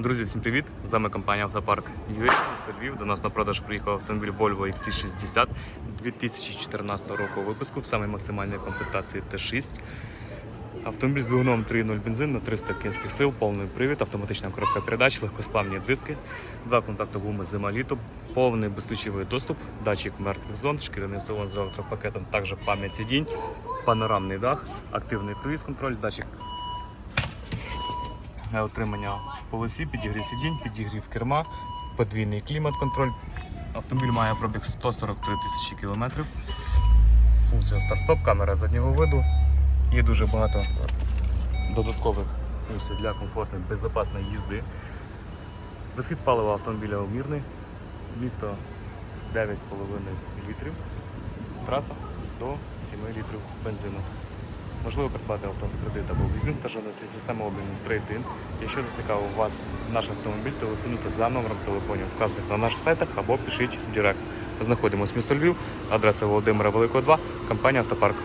Друзі, всім привіт! З вами компанія Автопарк UA, місто Львів. До нас на продаж приїхав автомобіль Volvo XC60 2014 року випуску в самій максимальній комплектації Т6. Автомобіль з двигуном 3.0 бензин на 300 кінських сил, повний привід, автоматична коробка передач, легкосплавні диски, два контакти гуми зима літо, повний безключовий доступ, датчик мертвих зон, шкіряний салон з електропакетом, також пам'ять сидінь, панорамний дах, активний круїз контроль, датчик отримання в полосі, підігрів сидінь, підігрів керма, подвійний клімат-контроль. Автомобіль має пробіг 143 тисячі кілометрів. Функція старт-стоп, камера заднього виду. Є дуже багато додаткових функцій для комфортної, безпечної їзди. Розхід палива автомобіля умірний. Місто 9,5 літрів. Траса до 7 літрів бензину. Можливо придбати авто в кредит або в лізинг та жодності системи обміну трейдин. Якщо зацікавив вас наш автомобіль, телефонуйте за номером телефонів, вказаних на наших сайтах або пишіть в Директ. Знаходимося місто Львів, адреса Володимира Великого 2, компанія Автопарк.